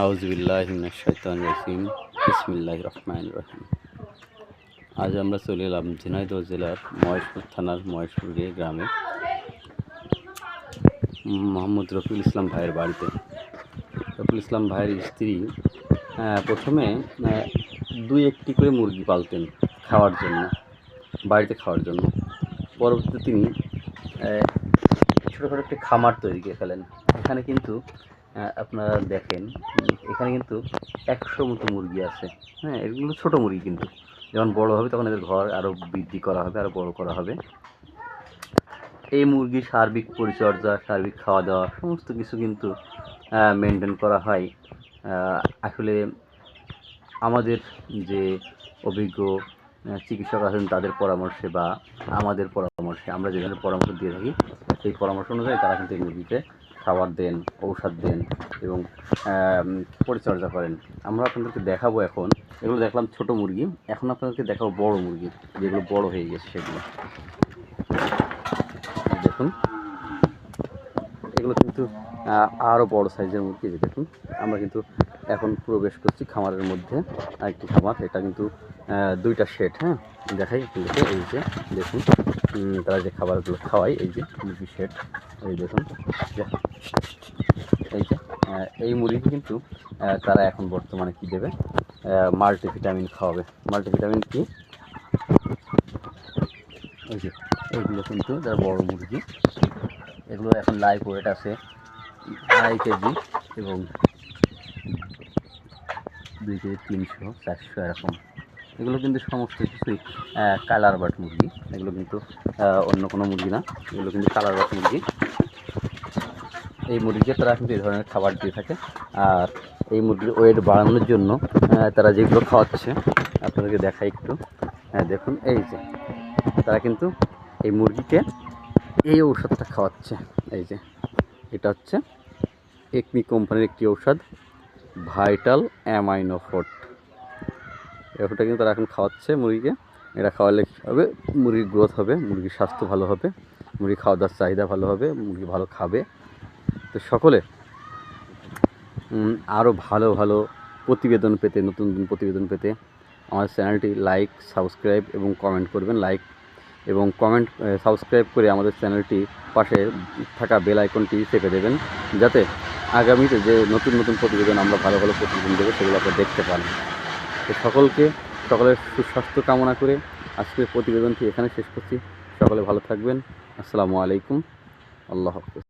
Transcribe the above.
আউজবিল্লাহিম বিসমিল্লাহ রহমান রহিম। আজ আমরা চলে এলাম ঝিনাইদহ জেলার মহেশপুর থানার মহেশপুরে গ্রামে। মোহাম্মদ রফিউল ইসলাম ভাইয়ের বাড়িতে। রফিউল ইসলাম ভাইয়ের স্ত্রী প্রথমে দুই একটি করে মুরগি পালতেন খাওয়ার জন্য, বাড়িতে খাওয়ার জন্য। পরবর্তীতে তিনি ছোটোখাটো একটি খামার তৈরি করে ফেলেন। এখানে কিন্তু আপনারা দেখেন, এখানে কিন্তু একশো মতো মুরগি আছে। হ্যাঁ এগুলো ছোট মুরগি কিন্তু। যখন বড় হবে তখন এদের ঘর আরও বৃদ্ধি করা হবে আরও বড় করা হবে। এই মুরগির সার্বিক পরিচর্যা, সার্বিক খাওয়া দাওয়া সমস্ত কিছু কিন্তু মেনটেন করা হয়। আসলে আমাদের যে অভিজ্ঞ চিকিৎসক আছেন, তাদের পরামর্শে বা আমাদের পরামর্শে আমরা যেখানে পরামর্শ দিয়ে থাকি, সেই পরামর্শ অনুযায়ী তারা কিন্তু এই মুরগিকে খাবার দেন, ঔষধ দেন এবং পরিচর্যা করেন। আমরা আপনাদেরকে দেখাবো এখন, এগুলো দেখলাম ছোট মুরগি। এখন আপনাদেরকে দেখাবো বড় মুরগি, যেগুলো বড় হয়ে গেছে সেগুলো। দেখুন। এগুলো কিন্তু আরও বড় সাইজের মুরগি দেখুন, আমরা কিন্তু এখন প্রবেশ করছি খামারের মধ্যে। আরেকটি খামার, এটা কিন্তু দুইটা শেড হ্যাঁ? দেখাই এই যে দেখুন তারা যে খাবারগুলো খাওয়ায়, এই যে মুরগি শেড এই দেখুন এই যে এই মুরগি কিন্তু তারা এখন বর্তমানে কি দেবে? মাল্টিভিটামিন খাওয়াবে। মাল্টিভিটামিন কি? এই যে এইগুলো কিন্তু, যারা বড় মুরগি, এগুলো এখন লাইভ ওয়েট আছে আড়াই কেজি এবং দুই কেজি তিনশো, চারশো এরকম। এগুলো কিন্তু সমস্ত কিছুই কালার বাট মুরগি। এগুলো কিন্তু অন্য কোনো মুরগি না। এগুলো কিন্তু কালার বাট মুরগি। এই মুরগিকে তারা কিন্তু এই ধরনের খাবার দিয়ে থাকে। আর এই মুরগির ওয়েট বাড়ানোর জন্য তারা যেগুলো খাওয়াচ্ছে, আপনাদেরকে দেখাই একটু। হ্যাঁ দেখুন, এই যে, তারা কিন্তু এই মুরগিকে এই ঔষধটা খাওয়াচ্ছে। এই যে এটা হচ্ছে একমি কোম্পানির একটি ঔষধ ভাইটাল অ্যামাইনোফোর্ট এই ওষুধটা কিন্তু তারা এখন খাওয়াচ্ছে মুরগিকে। এটা খাওয়ালে হবে? মুরগির গ্রোথ হবে, মুরগির স্বাস্থ্য ভালো হবে মুরগি খাওয়া দাওয়ার চাহিদা ভালো হবে, মুরগি ভালো খাবে। তো সকলে আরও ভালো ভালো প্রতিবেদন পেতে, নতুন নতুন প্রতিবেদন পেতে আমার চ্যানেলটি লাইক, সাবস্ক্রাইব এবং কমেন্ট করবেন। লাইক এবং কমেন্ট সাবস্ক্রাইব করে আমাদের চ্যানেলটি পাশে থাকা বেল আইকনটি চেপে দেবেন, যাতে আগামীতে যে নতুন নতুন প্রতিবেদন আমরা ভালো ভালো প্রতিবেদন দেবো, সেগুলো আপনারা দেখতে পান। তো সকলকে সকলের সুস্বাস্থ্য কামনা করে আজকের প্রতিবেদনটি এখানে শেষ করছি। সকলে ভালো থাকবেন। আসসালামু আলাইকুম। আল্লাহ হাফিজ।